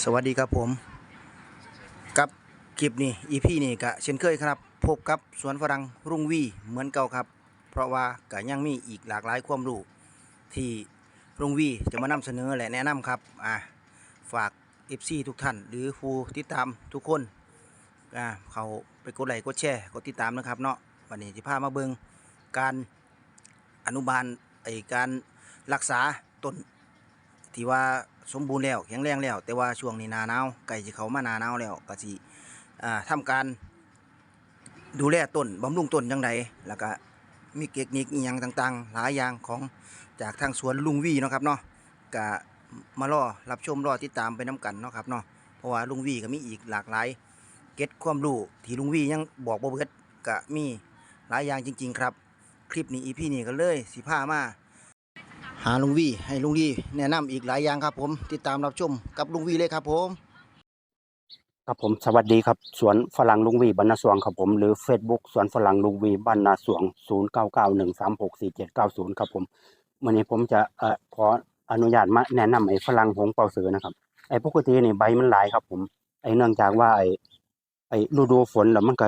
สวัสดีครับผม กับคลิปนี้ EP นี้ก็เช่นเคยครับ พบกับสวนฝรั่งรุ่งวีเหมือนเก่าครับ เพราะว่าก็ยังมีอีกหลากหลายความรู้ที่รุ่งวีจะมานำเสนอและแนะนำครับอ่าฝาก FC ทุกท่าน หรือผู้ติดตามทุกคนอ่าเขาไปกดไลค์กดแชร์กดติดตามนะครับเนาะวันนี้ที่พามาเบิงการอนุบาลไอการรักษาต้นที่ว่า สมบูรณ์แล้วแข็งแรงแล้ว แต่ว่าช่วงนี้หนาหนาวใกล้จะเขามาหนาหนาวแล้วก็สิอ่าทำการดูแลต้นบำรุงต้นจังไดแล้วก็มีเทคนิคอีหยังต่างๆ หลายอย่างของจากทางสวนลุงวีเนาะครับเนาะก็มารอรับชมรอติดตามไปน้กันเนาะครับเนาะเพราะว่าลุงวีก็มีอีกหลากหลาย เก็ตความรู้ที่ลุงวียังบอกบ่เบิดก็มีหลายอย่างจริง ๆ ครับ คลิปนี้อีพีนี้ก็เลยสิพามา หาลุงวีให้ลุงวีแนะนำอีกหลายอย่างครับ ผมติดตามรับชมกับลุงวีเลยครับ ผม ครับผมสวัสดีครับสวนฝรั่งลุงวีบรรณสวงครับผมหรือ Facebook สวนฝรั่งลุงวีบรรณสวง 0991364790 ครับผมวันนี้ผมจะเอ่อขออนุญาตมาแนะนำไอ้ฝรั่งหงเปาสือนะครับไอ้ปกตินี่ใบมันหลายครับผมไอ้เนื่องจากว่าไอ้ไอ้ฤดูฝนแล้วมันก็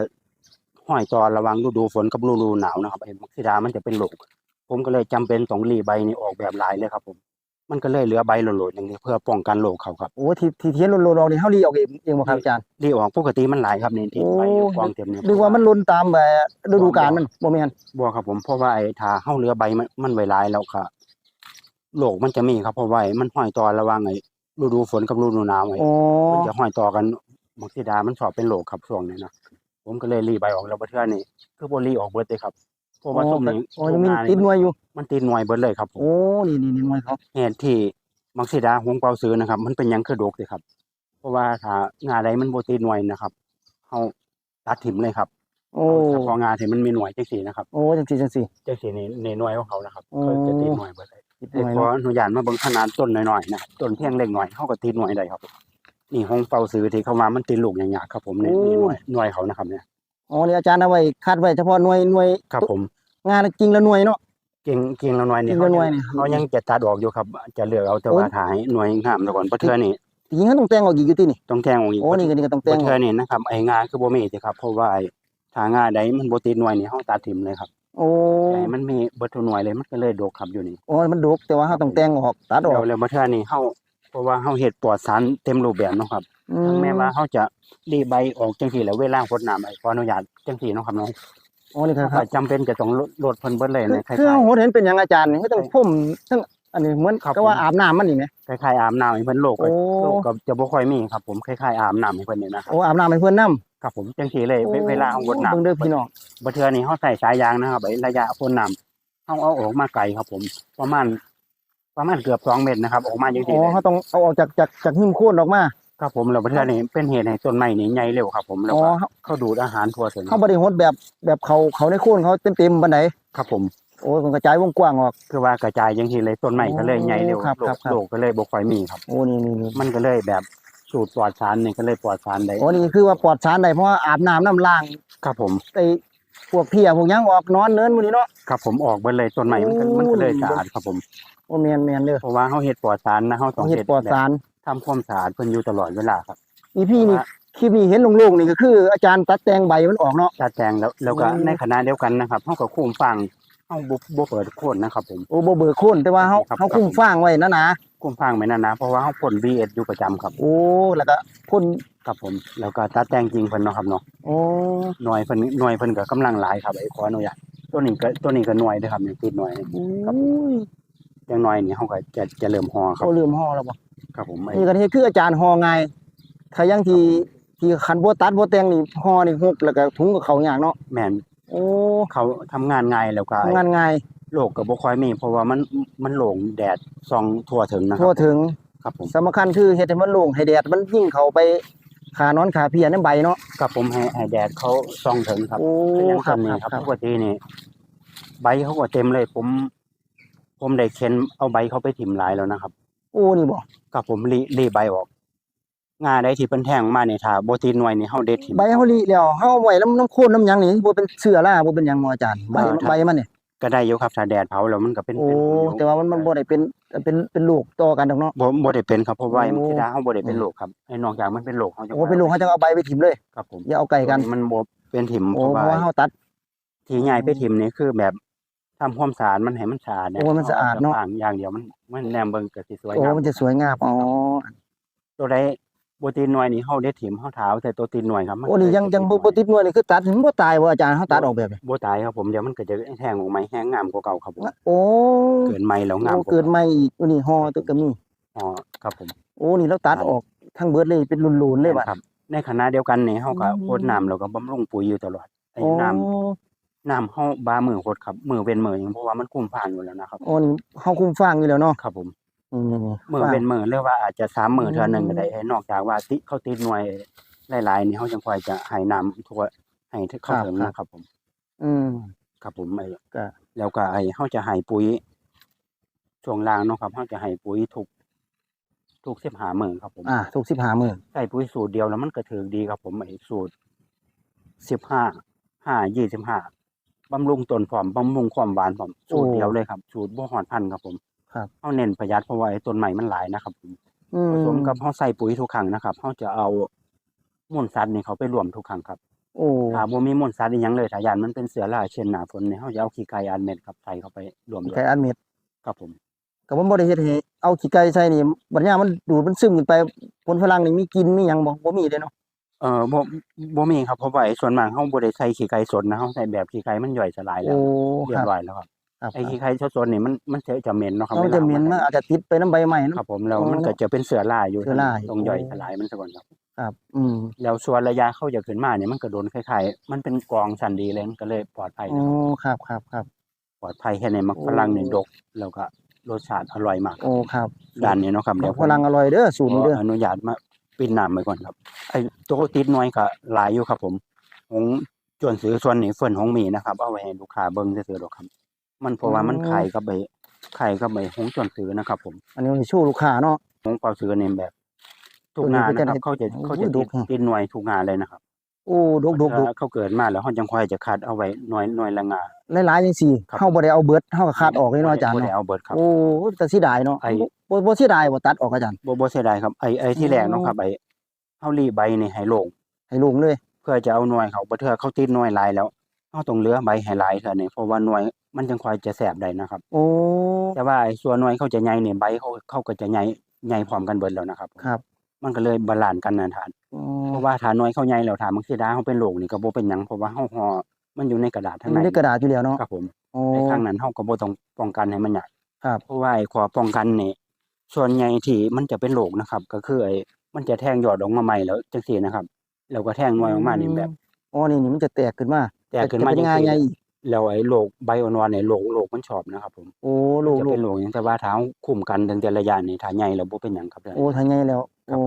ห้อยต่อระวังฤดูฝนกับฤดูหนาวนะครับไอ้มักซิดามันจะเป็นโรค ผมก็เลยจำเป็นต้องรีใบนี่ออกแบบหลายเลยครับ ผม มันก็เลยเหลือใบโหลดๆอย่างนี้เพื่อป้องกันโรคเขาครับโอ้ที่ที่เทียนโลนๆนี่เฮาลีออกเองเองบ่ครับอาจารย์ดีออกปกติมันหลายครับนี่ที่โอ้ใบกองเต็มเนี่ยนึกว่ามันลนตามแบบฤดูกาลมันบ่แม่นบัวครับผมเพราะว่าไอ้ถ้าเฮาเหลือใบมันมันไว้หลายแล้วค่ะโรคมันจะมีครับเพราะว่าไอ้มันห้อยต่อระหว่างไอ้ฤดูฝนกับฤดูหนาวไอ้อ๋อมันจะห้อยต่อกันบางทีดามันสอบเป็นโรคครับช่วงนี้นะผมก็เลยรีใบออกแล้วบ่เทื่อนี่คือบ่รีออกเบิดเลยครับ เพราะว่าส้มนี้อ๋อยังมีทุกงาติดหน่วยอยู่ มันติดหน่วยเบิดเลยครับผมโอ้นี่นี่นี่หน่วยเขาเหตุที่บางสีดาหวงเปาซื้อนะครับ มันเป็นหยังคือดกเลยครับ เพราะว่าถ้างาใดมันบ่ติดหน่วยนะครับเฮาตัดถิ่มเลยครับโอ้เอาเฉพาะงาที่มันมีหน่วยจังซี่นะครับโอ้จังซี่จังซี่จังซี่นี่ในหน่วยของเขานะครับอ๋อก็จะติดหน่วยเบิดเลยติดหเด็กน่วยขอเนาะอนุญาตมาเบิ่งขนาดต้นหน่อยๆนะครับต้นเพียงเล็กหน่อยเขาก็ติดหน่วยได้ครับนี่หงเปาซื้อที่เขามามันติดลูกอย่างยากครับผมนี่นี่หน่วยหน่วยเขานะครับเนี่ย อ๋อนี่อาจารย์เอาไว้คาดไว้เฉพาะหน่วยหน่วยครับผม งานจริงละหน่วยเนาะ เก่งเก่งละหน่วยนี่เก่งเขาละหน่วยยังนี่เขายังจะตัดออกอยู่ครับ จะเลือกเอาแต่ว่าถ่ายหน่วยงามแล้วก่อนเพราะเทื่อนี่จริงๆเขาต้องแต่งออกอีกอยู่ตินี่ต้องแทงออกอีกโอ้นี่ก็นี่ก็ต้องเพแต่งราะอเทื่ออกนี่นะครับไอ้งาคือบ่มีสิครับเพราะว่าไอ้ถ้างาใดมันบ่ติดหน่วยนี่เฮาตัดถิ่มเลยครับโอ้แต่มันมีเบิดทุกหน่วยเลยมันก็เลยดกครับอยู่นี่โอ้มันดกแต่ว่าเฮาต้องแต่งออกตัดออแล้กวแล้วบ่เทื่อนี่เฮาเพราะว่าเฮาเฮ็ดปลอดสารเต็มรูปแบบเนาะครับอื ถึงมแม้ว่าเขาจะรีใบออกจังซี่แล้วเวลาพดน้ำไอ้ขออนุญาตจังซี่เนาะครับเนาะโอ้นี่ครับถ้าจำเป็นจะต้องลดลดเพิ่นเบิดเลยคือนะคล้าคือเฮายเห็นเป็นหยังอาจารย์นี่เขาต้องพ่มทั้งอันนี้เหมือนครับก็ว่าผมอาบน้ำมันนี่แหมๆคล้ายๆอาบน้ำให้เพิ่นโลกก็โอ้โลกก็จะบ่ค่อยมีครับผมคล้ายๆอาบน้ำให้เพิ่นนี่นะครับโอ้อาบน้ำให้เพิ่นนํครับผมจังซี่เลยเวเวลาเอารดน้ำเบิ่งเด้อพี่น้องบ่เทื่อนี่เฮาใส่สายยางนะครับไอ้ระยะพ่นน้ำเฮาเอาออกมาไกลครับผมประมาณประมาณเกือบ2เมตรนะครับ ออกมาจังอ๋ซี่อเลยเขาต้องเอาออกจากจากจากหิมโคนออกมา ครับผมแล้วบ่เทื่อนี่เป็นเหตุให้ต้นไม้นี่ใหญ่เร็วครับ ผมแล้วอ๋อก็เขาดูดอาหารทั่วถึงเขาบริโภคแบบแบบเขาเขาในโคนเขาเต็มเต็มๆบันไดครับผมโอ้ยมันกระจายวงกว้างออก คือว่ากระจายจังซี่เลยต้นไม้ก็เลยใหญ่เร็วครับโลครักบครับ โลกก็เลยบ่ค่อยมีครับ โอ้นี่นี่นี่มันก็เลยแบบสูตรปลอดสารนี่ก็เลยปลอดสารได้โอ้นี่คือว่าปลอดสารได้เพราะว่าอาบน้ำน้ำล้างครับผมไอ้พวกเพียพวกหยังออกนอนเนินมื้อนี้เนาะ ครับผมออกเบิดเลยต้นใหม่มันก็โอ้มันก็เลยสะอาดครับผม โอ้แม่นแม่นเด้อเพราะว่าเฮาเฮ็ดปลอดสารนะเฮาต้อเขางเฮ็ดเฮ็ดปลอดสาร ทำความสะอาดเพิ่นอยู่ตลอดเวลาครับอีพี่นี่ว่าคลิปนี้เห็นโล่งๆนี่ก็คือ อาจารย์ตัดแต่งใบมันออกเนาะจัดแจงแล้วแล้วก็อืม ในขณะเดียวกันนะครับเฮาก็คุ้มฟังเฮาบ่บ่เปิดโคนนะครับผม โอ้บ่เบิกโคนแต่ว่าเฮาครับ เฮาคุ้มฟ้างไว้นะนะคุ้มฟังไว้นานๆเพราะว่าเฮาพ่น BS อยู่ประจำครับโอ้แล้วก็พ่นครับผม แล้วก็ตัดแต่งจริงเพิ่นเนาะครับเนาะโอ้หน่วยเพิ่นหน่วยเพิ่นก็กำลังหลายครับไอ้ขออนุญาตตัวนี้ก็ตัวนี้ก็หน่วยเด้อครับนี่ติดหน่วยครับอย่างน้อยนี่เฮาก็จะจะเริ่มฮอครับ เขาลืมห่อแล้วบ่ ครับผมไอ้นี่ก็ที่คืออาจารย์ห่อไงายถ้าอยังที่ที่คันบ่ตัดบ่แต่งนี่ห่อนี่ฮุบแล้วก็ถุงกับเขาวอย่างเนาะแม่นโอ้เขาทำงานง่ายแล้วก็ทำงานง่ายโลกก็บ่ค่อยมี เพราะว่ามันมันโหลงแดดส่องทั่วถึงนะครัทั่วบถึงครับผมสำคัญคือเฮ็ดให้มันโล่งให้แดดมันยิ่งเข้าไปขานอนขาเพียในใบเนาะกับผมให้ให้แดดเขาส่องถึงครับ โอ้คืออย่างครัต้บนนี้คครัรับบครับปกตินี่ใบเขาก็เต็มเลย ผม ผมได้เข็นเอาใบเขาไปถิ่มหลายแล้วนะครับ โอ้นี่บ่กับผมรีรีใบออกงาได้ที่เป็นแทงมาเนี่ยถ้าบ่ติดหน่วยนี่เฮาเด็ดถิ่มใบเฮาลีแล้วเฮาเอาไว้น้ำน้ำโคนน้ำหยังนี่บ่เป็นเชื้อราบ่เป็นหยังหมออาจารย์ใบอ่าครับ ใบมันนี่ก็ได้อยู่ครับถ้าแดดเผาแล้วมันก็เป็นโอ้เป็นเหนียวแต่ว่ามันมันบ่ได้เป็นเป็นเป็นลูกต่อกันดอกเนาะ บ่บ่ได้เป็นครับเพราะว่าโอ้ไอ้มังคิดาเฮาบ่ได้เป็นโรคครับไอ้นอกจากมันเป็นโรคเฮาจะโอ้เป็นลูกเขาจะเอาใบไปถิ่มเลย ครับผมอย่าเอาไก่กัน มันบ่เป็นถิ่มโอ้เพราะเพราะว่าว่าเฮาตัด ที่ใหญ่ไปถิ่มนี่คือแบบ ทำความสะอาดมันให้มันสะอาดโอ้มันสะอาดเนาะฟางอย่างเดียวมันมันแนมเบิ่งก็สิสวยโอ้งามมันจะสวยงามอ๋อตัวใดบ่ตีนหน่วยนี่เฮาได้ถิ่มเฮาถาวแต่ตัวตีนหน่วยครับมันโอ้นี่ยังยังบ่บ่ติดหน่วยนี่คือตัดถึงบ่ตายบ่อาจารย์เฮาตัดออกแบบนี้บ่ตายครับผมเดี๋ยวมันก็จะแทงออกมาแห้งงามกว่าเก่าครับผมโอ้เกินใหม่แล้วงามโอ้ว่าเกิดใหม่อีกโอ้นี่ห่อตึกก็มีอ๋อครับผมโอ้นี่เราตัดออกทั้งเบิดเลยเป็นลุนๆเลยบัด ครับ ในขณะเดียวกันนี่เฮาก็อืมโพดน้ำแล้วก็บำรุงปุ๋ยอยู่ตลอดไอ้โอ้น้ำ น้ำเฮาบามือโคดครับมือเว้นมือหยังเพราะว่ามันคุ้มฟางอยู่แล้วนะครับโอ้นี่เฮาคุ้มฟางอยู่แล้วเนาะครับผมนี่ๆๆมือฟางเป็นมือหรือว่าอาจจะสามมือเท่านึงก็ได้อืมนอกจากว่าติเขาติดหน่วยหลายๆนี่เฮาจังค่อยจะให้น้ำทั่วให้เข้าครับถึงครับนะครับผม อืมครับผมไอ้ก็แล้วก็ไอ้เฮาจะให้ปุ๋ยช่วงล่างเนาะครับเฮาจะให้ปุ๋ยทุกทุก15มื้อครับผม อ่าทุก15มื้อใส่ปุ๋ยสูตรเดียวแล้วมันก็ถือดีครับผมไอ้สูตร15 5 25บำรุงต้นพร้อมบำรุงความหวานพร้อมสูตรเดียวเลยครับ สูตรบ่ฮอดพันธุ์ครับผมครับเฮาเน้นประหยัดเพราะว่าไอ้ต้นใหม่มันหลายนะครับผมอืมผสมกับเฮาใส่ปุ๋ยทุกครั้งนะครับเฮาจะเอามูลสัตว์นี่เขาไปรวมทุกครั้งครับโอ้ถ้าบ่มีมูลสัตว์อีหยังเลยถ้าย่านมันเป็นเสือราเช่นหน้าฝนนี่เฮาจะเอาขี้ไก่อันเม็ดครับใส่เข้าไปรวมด้วยไก่อันเม็ดครับผมก็บ่บ่ได้เฮ็ดให้เอาขี้ไก่ใส่นี่บัดยามมันดูดมันซึมขึ้นไปผลฝรั่งนี่มีกลินมีหยังบ่บ่มีเด้เนาะ เอ่อบ่บ่มีครับเพราะว่าไอ้ส่วนมากเฮาบ่ได้ใส่ขี้ไก่สดนะเฮาใส่แบบขี้ไก่มันย่อยสลายแล้โอ้วเรีคยรับบร้อยแล้วครับครับไอ้ขี้ไก่สดๆนี่มันมันจะจะเหม็นเนาะครับมันวลจะเหม็นอามันอาจจะติดไปน้ำใบไม้คเนาะ รับผมแล้วโอ้มันก็จะเป็นเสือราอยู่เสือราตรงย่อยโอ้สลายมันซะก่อนครับครับ อืมแล้วส่วนระยะเขาจะขึ้นมาเนี่ยมันก็โดนคล้ายๆมันเป็นกองสันดีเลยมันก็เลยปลอดภัยโอ้นะครับครับครับครับ ปลอดภัยแค่ในมักโอ้ฝรั่งนี่ดก แล้วก็รสชาติอร่อยมากโอ้ครับด้านนี้เนาะครับเดี๋ยวฝรั่งอร่อยเด้อสูตรนี้ขเด้อออนุญาตมา ปิดน้ำไว้ก่อนครับไอ้ตัวติดหน่วยก็หลายอยู่ครับ ผมของจวนซื้อส่วนนี้เฟิ่นของหมีนะครับ เอาไว้ให้ลูกค้าเบิ่งซื่อๆดอกครับ มันเพราะว่ามันไข่กับใบไข่กับใบหงจวนซื้อนะครับ ผมอันนี้ให้ชูลูกค้าเนาะหงเปาซื้อนี่แบบทุกตัวนี้งานก็จะนะครับให้เขาจะโอ้เขาจะดติกดแฮะติดหน่วยทุกงานเลยนะครับ โอ้ดกดกดกถ้าเขาเกิดมาแล้วเขาจังค่อยจะคัดเอาไว้หน่วยหน่วยละงา หลายๆจังซี่ครับ เฮาบ่ได้เอาเบิดเฮาก็ขาดออกเลยเนาะอาจารย์บ่ได้เนาะเอาเบิดครับ โอ้แต่เสียดายเนาะไอ้ บ่บ่เสียดายบ่ตัดออกอาจารย์ บ่บ่เสียดายครับไอ้ไอ้ที่แรกเนาะโอ้ครับไอ้เฮารีใบนี่ให้โล่งให้ลงเลย เพื่อจะเอาหน่วยเขาบ่เทื่อเขาติดหน่วยหลายแล้วเฮาต้องเหลือใบให้หลายเท่านี้เพราะว่าหน่วยมันจังค่อยจะแสบได้นะครับ โอ้ แต่ว่าไอ้ส่วนหน่วยเขาจะใหญ่นี่ใบเขาเขาก็จะใหญ่ใหญ่พร้อมกันเบิดแล้วนะครับ ครับ มันก็เลยบาลานซ์กันนะท่านอ๋อเพราะว่าถ้าหน่วยเขาใหญ่แล้วถ้ามันสิดาเฮาเป็นโรคนี่ก็บ่เป็นหยังเพราะว่าเฮาห่อมันอยู่ในกระดาษมัข้านงในได้กระดาษอยู่แล้วเนาะครับผมโอ้ในครั้งนั้นเฮาก็บ่ต้องป้องกันให้มันยากครับเพราะว่าไอ้ขอป้องกันนี่ส่วนใหญ่ที่มันจะเป็นโรคนะครับ ก็คือไอ้มันจะแทงยอดออกมาใหม่แล้วจังซี่นะครับแล้วก็แทงหน่วยออกมานี่แบบอ๋อนี่นี่มันจะแตกขึ้นมาแตกขึ้นมาจะเป็จังงาซี่ใหญ่อีกแล้วไอ้โรคใบอ่อนๆเนี่ยโรคโรคมันชอบนะครับผมโอ้ลูกจะลูเป็กนโรคหยังแต่ว่าถ้าเราคุมกันตั้งแต่ระยะนี่ถ้าใหญ่แล้วบ่เป็นหยังครับเด้อโอ้ทางใหญ่แล้ว ครับโอ้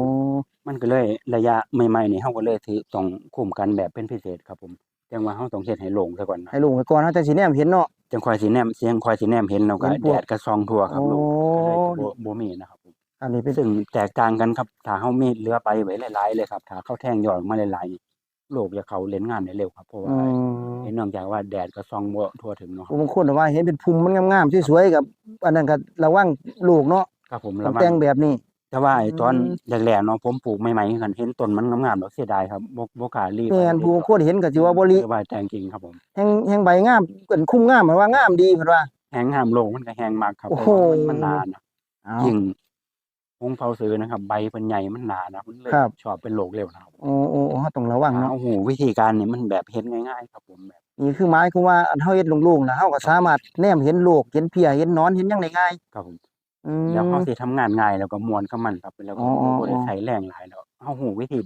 มันก็เลยระยะใหม่ๆนี่เฮาก็เลยที่ต้องคุมกันแบบเป็นพิเศษครับผมจังว่าเฮาต้องเฮ็ดให้โล่งซะก่อนนะให้ลงไว้ก่อนเฮาจังสิแนมเห็นเนาะ จังค่อยสิแนมเสียงค่อยสิแนมเห็นแล้วก็เห็นพแดวกดก็ส่องทั่วครับโลกก็เลยโอ้จะบ่บ่มีนะครับผมอันนี้เป็นซึ่งแตกต่างกันครับถ้าเฮามีเหลือไปไว้หลายๆเลยครับถ้าเขาแทงยอดออกมาหลายๆนี่โรคจะเข้าเล่นงานได้เร็วครับเพราะว่าอืมเนื่องจากว่าแดดก็ส่องบ่ทั่วถึงเนาะคโอ้รับบางคนว่าเห็นเป็นภูมิมันงามๆสวยๆกับ อันนั้นก็ระวังลูกเนาะครับผมต้อระงวัแต่งงแบบนี้ แต่ว่าไอ้ตอนอืมแรกๆเนาะผมปลูกใหม่ๆกันเห็นต้นมันงามๆแล้วเสียดายครับบ่บ่กล้ารีบแม่นผู้บางคนเห็นก็สิว่าบ่ลิแต่ว่าแต่จริงๆครับผมแฮงแฮงใบงามเกินคุ้มงามเหมือนว่างามดีเพิ่นว่าแห้งงามโลงมันก็แห้งมากครับโอ้เพโหราะว่ามันมันหนานะอ้าวยิ่งพงเผาซื้อนะครับ ใบเป็นใหญ่มันหนานะมันเลยครับชอบเป็นโรคเร็วนะครับโอ้โอ้โอ้เฮาต้องระวังเนาะโอ้โหวิธีการนี่มันแบบเฮ็ดง่ายๆครับผมแบบนี่คือหมายคือว่าอันเฮาเฮ็ดลูกๆน่ะเฮาก็สามารถแนมเห็นลูกเห็นเพียเห็นหนอนเห็นหยังได้ง่ายครับผมอืม แล้วเขาสิทำงานง่ายแล้วก็ม่วนกับมันครับแล้วก็อ๋ออ๋อ บ่ได้ใช้แรงหลายแล้วเฮาฮู้วิธี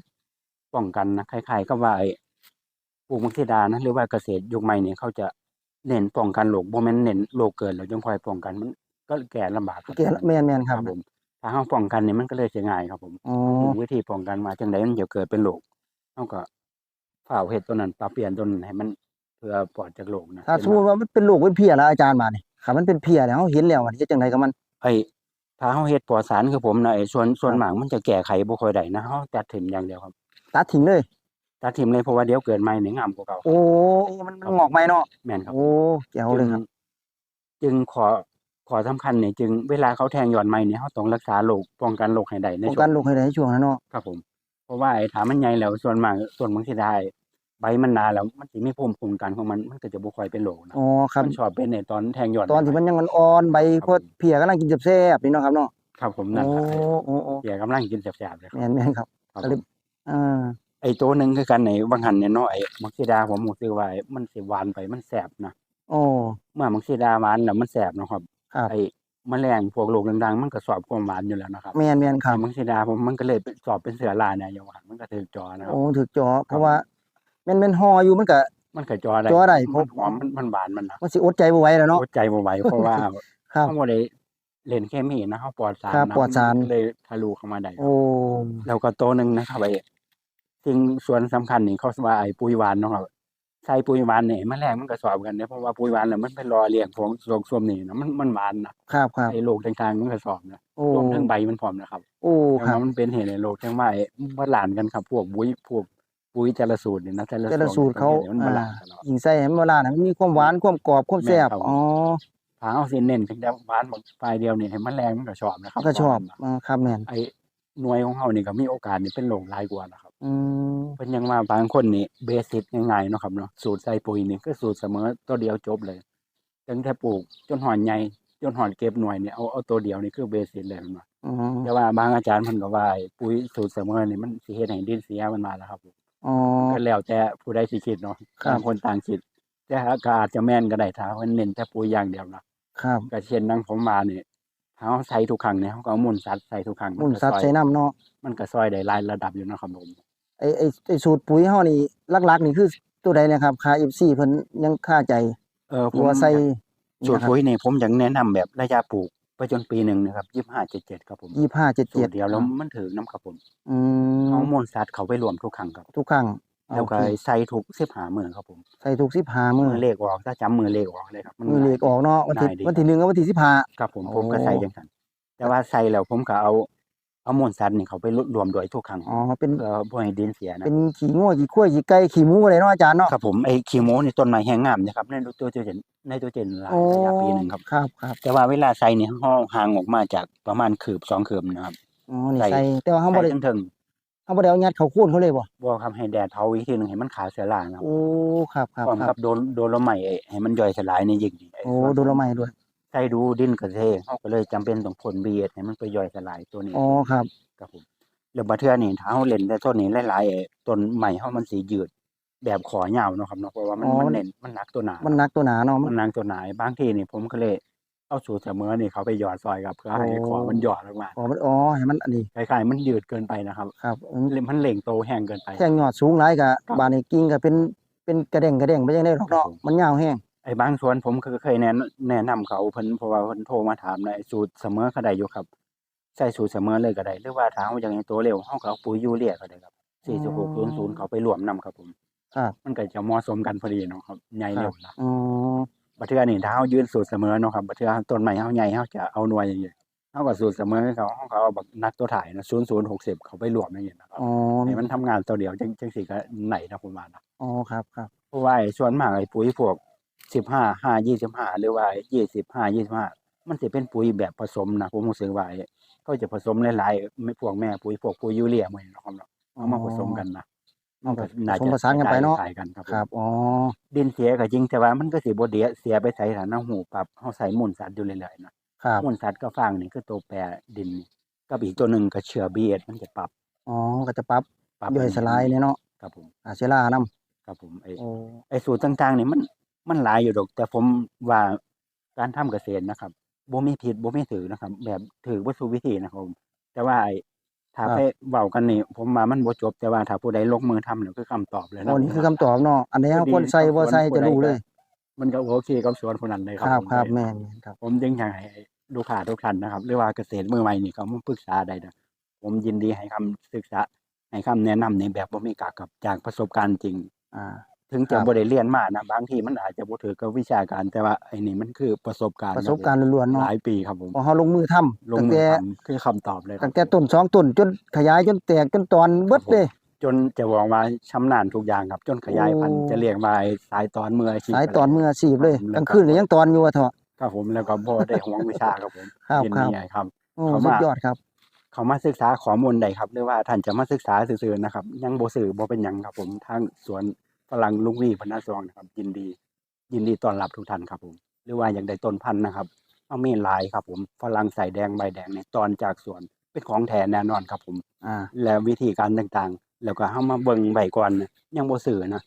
ป้องกันนะคล้ายๆกับว่าไอ้ปลูกมังสิดานะหรือว่าเกษตรยุคใหม่นี่เขาจะเน้นป้องกันโรคบ่แม่นเน้นโรคเกิดแล้วจังค่อยป้องกันมันก็แก้ลำบากครับ แกแม่นๆครับผมถ้าเฮาป้องกันนี่มันก็เลยสิง่ายครับผมอ๋อถึงวิธีป้องกันว่าจังไดมันจะเกิดเป็นโรคเฮาก็ฝ้าวเฮ็ดตัวนั้นปรับเปลี่ยนตัวนั้นให้มันเพื่อปลอดจากโรคนะถ้าสมมุติว่ามันเป็นลูกเป็นเพียแล้วอาจารย์มานี่ถ้ามันเป็นเพียแล้วเฮาเห็นแล้วว่าจะจังไดกับมัน ไอ้ถ้าเฮาเฮ็ดปลอดสารคือผมนะไอ้ส่วนส่วนครับมากมันจะแก้ไขบ่ค่อยได้นะเฮาตัดถิ่มอย่างเดียวครับตัดทิ้งเลย ตัดถิ่มเลยเพราะว่าเดี๋ยวเกิดใหม่นี่งามกว่าเก่าโอ้มันมันงอกใหม่เนาะแม่นครับ โอ้แจ๋วเลยครับ จึงขอขอสำคัญนี่จึงเวลาเขาแทงยอดไม้นี่เฮาต้องรักษาโรคป้องกันโรคให้ได้ในป้องช่วกันงโรคให้ได้ในช่วงนั้นเนาะครับผมเพราะว่าไอ้ถามันใหญ่แล้วส่วนมากส่วนมันสิได้ ใบมันหนาแล้วมันสิมีภูมิคุ้มกันของมันมันก็จะบ่ค่อยเป็นโรคนะอ๋อครับ มันชอบเป็นในตอนแทงยอดตอนที่มันยังอ่อนๆใบพวกเพียกำลังกินแซ่บๆนี่เนาะครับเนาะครับผมนั่นโอ้ครับโอ้โอ้เดี๋ยวกำลังกินแซ่บๆเลยครับแม่นแม่นครับครับก็ผเลยมอ่าไอ้ตัวหนึงคือกันในบางหันเนี่ยเนาะไอ้มักซิดาผมรู้สึกว่ามันสิหวานไปมันแซ่บนะโอ้เมื่อมักซิดาหวานแล้วมันแซ่บเนาะครับครับไอ้แมลงพวกโรคดังๆมันก็สอบความหวานอยู่แล้วนะครับแม่นแม่นครับไอ้มังสีดาผมมันก็เลยเป็นสอบเป็นเสือลายเนี่ยอย่างว่ามันก็ถือจอนะครับโอ้ถึกจอเพราะว่า แม่นแม่นห่ออยู่มันก็ มันก็จอได้จอได้มันผมหอมมันมันหวานมันนะมันสิอดใจบ่ไหวแล้วเนาะอดใจบ่ไหวเพราะว่าครับเฮาบ่ได้เล่นเคมีนะเฮาปลอดสารครับนะปลอดสาร มันเลยทะลุเข้ามาได้ โอ้ แล้วก็ตัวหนึงนะครับไอ้สิ่งส่วนสำคัญนี่เขาว่าไอ้ปุ๋ยหวานเนาะครับใส่ปุ๋ยหวานนี่แมลงมันก็สอบกันเด้เพราะว่าปุ๋ยหวานน่ะมันเป็นรอเลี้ยงของโรคส้มนี่นะมันมันหวานนะครับครับ ไอ้โรคต่างๆมันก็สอบนะโอ้ รวมทั้งใบมันพร้อมนะครับโอ้แต่ครับว่ามันเป็นเหตุในโลกทั้งว่าไอ้บาลานซ์กันครับ พวกปุ๋ยพวก ปุ๋ยแต่ละสูตรเนี่ยนะแต่ละแต่ละสูตรเขามันบาอ่าลานซ์กันเนาะยิงใส่ให้มันโบราณให้มันมีความหวานความกรอบความแซ่บแม่นครับ อ๋อถ้าเอาสิเน้นเพียงแต่หวานบางฝ่ายเดียวนี่ให้มันแรงมันก็ชอบนะครับก็ชอบอ่าครับแม่นไอ้หน่วยของเฮานี่ก็มีโอกาสนี่เป็นโรคหลายกว่านะครับ อืมเพิ่นยังว่าบางคนนี่เบสิกง่ายๆเนาะครับเนาะสูตรใส่ปุ๋ยนี่คือสูตรเสมอตัวเดียวจบเลยตั้งแต่ปลูกจนหอนใหญ่จนหอนเก็บหน่วยนี่เอาเอาตัวเดียวนี่คือเบสิกเลยมันว่าอ๋อแต่ว่าบางอาจารย์เพิ่นก็ว่าไอ้ปุ๋ยสูตรเสมอนี่มันสิเฮ็ดให้ดินเสียมันมาแล้วครับ อ๋อ ก็แล้วแต่ผู้ใดสิคิดเนาะครับ ต่างคนต่างคิด แต่ก็อาจจะแม่นก็ได้ถ้าเพิ่นเน้นแต่ปุ๋ยอย่างเดียวนะครับก็เช่นดังผมมานี่ถ้าเราใส่ทุกครั้งเนี่ยเราก็เอามูลสัตว์ใส่ทุกครั้งมุนก็สัตว์ซอยใส่น้ำเนาะมันก็ซอยได้หลายระดับอยู่เนาะครับผมไอ้ไอ้ไอ้สูตรปุ๋ยเฮานี่หลักๆนี่คือตัวใดเนะครับค่า FC เพิ่นยังค่าใจเออหผรือมว่าใส่สูตรปุ๋ยนี่ผมอยากแนะนำแบบระยะปลูก ไปจนปีหนึงนะครับ2577ครับผมยี่ห้าเจ็ดสูเจ็ตดรเดียวแล้วมันถึงน้ำครับผมอืมเอามูลสัตว์เข้าไปรวมทุกครั้งครับ ทุกครั้งแล้วก็โอเคใส่ทุก15มื้อครับผมใส่ทุกสิบห้ามืมืออเลขออกถ้าจำมือเลขออกเลยครับน มือเลขออกเนาะวันที่ง่ายดี วันที่หนึ่งกับวันที่สิบห้า ครับผมโอ้ผมก็ใส่จังซั่นแต่ว่าใส่แล้วผมก็เอา เอามูลสัตว์นี่เขาไปรวมด้วยทุกครั้งอ๋อเป็นเพื่อบ่ให้ดินเสียนะเป็นขี้งัวขี้ข้วยขี้ไก่ขี้หมูอะไรเนาะอาจารย์เนาะครับผมไอ้ขี้หมูนี่ต้นไม้แห้งงามนะครับในตัวเจนในตัวเจนหลายโอ้ระยะปีหนึงครับ ครับครับแต่ว่าเวลาใส่นี่เฮาห่างออกมาจากประมาณคืบสองคืบนะครับ อ๋อนี่ใส่ ใส่แต่ว่าเฮาบ่ใส่ได้ถึงถึงเฮาบ่ได้เอายัดเข้าโคนเขาเลยบ่บ่ครับให้แดดเผาอีกทีหนึงให้มันขาวเสียล่างครับโอ้ครับครับพร้อมคกัรับบโดนโดนละไม้ไอ้ให้มันย่อยสลายในยิ่งดีไโอ้โดนละไม้ด้วย ใส่ดูดินกระเทเฮาก็เลยจำเป็นต้องพ่น BS ให้มันไปย่อยสลายตัวนี้อ๋อครับ ครับผมแล้วบัดเทื่อนี่ถ้าเฮาเล่นแต่ต้นนี้หลายๆไอ้ต้นใหม่เฮามันสิยืด แบบขอยาวเนาะครับเนาะเพราะว่ามันอ๋อ มันเน้นมันหนักตัวหนามันหนักตัวหนาเนาะมัมันนนางตัวไหนบางทีนี่ผมก็เลยเอาสูตรเสมอนี่เขาไปหยอดซอยกับเพื่อให้โอ้ขอมันหยอดออกมาอ๋อมันอ๋อให้มันอันนี้คล้ายๆมันยืดเกินไปนะครับครับอืมมันเหล่งโตแห้งเกินไป แท่งยอดสูงหลายก็ครับบานนี้กิ่งก็เป็นเป็นกระเด้งกระเด้งไปจังได๋ดอกครัเนาะบผม มันยาวแฮง ไอ้บางส่วนผมก็เคยแนะแนะนำเขาเพิ่นเพราะว่าเพิ่นโทรมาถามในสูตรเสมอก็ได้อยู่ครับ ใส่สูตรเสมอเลยก็ได้หรือว่าถ้าเฮาอยากให้โตเร็วเฮาก็เอาปุ๋ยยูเรียก็ได้ครับ4600เขาไปรวมนํครับผมครับมันก็จะเหมาะสมกันพอดีเนาะครับใหญ่เร็วนะอ๋อบัดเทื่อนี่ถ้าเฮายืนสูตรเสมอเนาะครับบัดเทื่อต้นไม้เฮาใหญ่เฮาจะเอาหน่วยอย่างเงี้ยเฮาก็สูตรเสมอให้เขาเฮาก็เอาแบบนักตัวถ่ายนะ0060เขาไปรวมอย่างเงี้ยนะครับอ๋อให้มันทำงานตัวเดียวจังจังสิก็ไหนนะผมว่านะอ๋อครับครับเพราะว่าไอ้ส่วนมากไอ้ปุ๋ยพวก 15 5 25หรือว่า25 25มันสิเป็นปุ๋ยแบบผสมนะผมรู้สึกว่าไอ้เขาจะผสมหลายๆไม่พวกแม่ปุ๋ยพวกปุ๋ยยูเรียหมดเนาะครับเนาะเอามาผสมกันนะมันก็น่าผสมจะผสานกันไปเนาะคล้ายๆกันครับผมครับอ๋อดินเสียก็จริงแต่ว่ามันก็สิบ่เดียเสียไปใส่ฐานะหูปรับเฮาใส่มูลสัตว์อยู่เรื่อยๆนะครับมูลสัตว์ก็ฟางนี่คือตัวแปรดินนี่กับอีกตัวหนึงก็เชื้อ BS มันจะปรับอ๋อก็จะปรับปรับย่อยสลายเนี่ยเนาะครับผมอาเซล่านำครับผมไอ้โอ้ไอ้สูตรต่างๆนี่มัน มันหลายอยู่ดอก แต่ผมว่าการทำเกษตรนะครับบ่มีผิดบ่มีถูกนะครับ แบบถูกบ่ถูกวิธีนะครับผมแต่ว่าไอ้ถ้าไปเว้ากันนี่ผมว่ามันบ่จบแต่ว่าถ้าผู้ใดลงมือทำนี่คือคำตอบเลยโอ้นะนี่คือคำตอบเนาะอันไหนี้ควรใส่บ่ใส่จะรู้เลย มันก็โอเคกับสวนผู้นั้นเลยคครับรับผมครับแม่นๆครับ ผมจึงอยากให้ลูกค้าทุกท่านนะครับหรือว่าเกษตรมือใหม่นี่เขามาปรึกษาได้นะผมยินดีให้คำศึกษาให้คำแนะนำในแบบบ่มีกากกับจากประสบการณ์จริง อ่า ถึงครัจะบบ่ได้เรียนมานะบางทีมันอาจจะบ่ถือกับวิชาการ แต่ว่าไอ้นี่มันคือประสบการณ์ประสบการณ์ล้วนๆหเนาะลายปีครับผม พอเฮาลงมือทำลงตั้งมือแต่ทำคือคำตอบเลยครับตั้งแต่ต้นสองต้นจนขยายจนแตกจนตอนเบิดเลย จนจะบอกว่าชำนาญทุกอย่างครับ จนขยายพันธุ์โอ้ จะเรียกว่าไอ้สายตอนมืออาชีพสายตอนมืออาชีพเลยครับกลางคืนก็ยังตอนอยู่ว่าเถอะครับผมแล้วก็บ่ได้ห่วงวิชาครับผมครับยินครับดีให้ครับ โอ้เขาสุมาดยอดครับ เขามาศึกษาข้อมูลใดครับหรือว่าท่านจะมาศึกษาซื่อๆนะครับ ยังบ่ซื่อบ่เป็นหยังครับผมทางสวน ฝรั่งลุงวีพนาซองนะครับ ยินดี ยินดีต้อนรับทุกท่านครับผม หรือว่าอยากได้ต้นพันธุ์นะครับเอามีหลายครับผมฝรั่งใส่แดงใบแดงในยตอนจากสวนเป็นของแท้แน่นอนครับผมอ่าแล้ววิธีการต่างๆ แล้วก็เฮามาเบิ่งใบก่อนนะยังบ่ซื่อนะ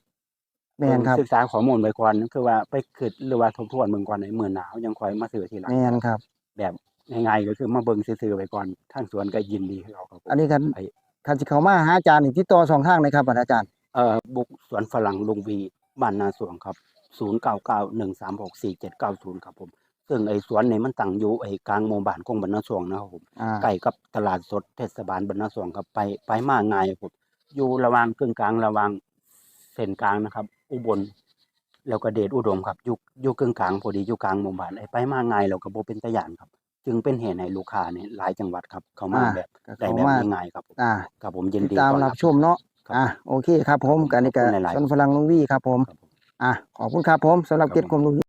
แม่นครับศึกษาข้อมูลไว้ก่อนคือว่าไปคิดหรือว่าทบทวนเบิ่งก่อนในมื้อหนาวยังค่อยมาซื้อทีหลังแม่นครับ แบบง่ายๆก็คือมาเบิ่งซื่อๆไว้ก่อนทางสวนก็ยินดีคือเขาครับผมอันนี้กันไอ้คันสิเข้ามาหาอาจารย์นี่ติดต่อสองทางเลยครับอาจารย์ เอ่อบุกสวนฝรั่งลุงวีบ้านนาสวงครับ0991364790ครับผม ซึ่งไอ้สวนนี่มันตั้งอยู่ไอ้กลางหมู่บ้านของบ้านนาสวงนะครับผมอ่าใกล้กับตลาดสดเทศบาลบ้านนาสวงครับไปไปมาง่ายครับผมอยู่ระหว่างกึ่งกลางระหว่างเส้นกลางนะครับ อุบลแล้วก็เดชอุดมครับอยู่อยู่กึ่งกลางพอดีอยู่กลางหมู่บ้านไอ้ไปมาง่ายแล้วก็บ่เป็นตะยานครับ จึงเป็นเหตุให้ลูกค้าเนี่ยหลายจังหวัดครับ เข้ามาอ่า แบบก็ได้เข้าแบบมาง่ายๆครับผมอ่าครับผมยินติดดีตามต้อนรัรับบ ชมเนาะครับ อ่าโอเคครับผมกันนี่ก็ขอบคุณหลายๆชนฝรั่งลุงวี่ครับผมครับผม อะขอบคุณครับผมสำหรับครับเกียรติผมความรู้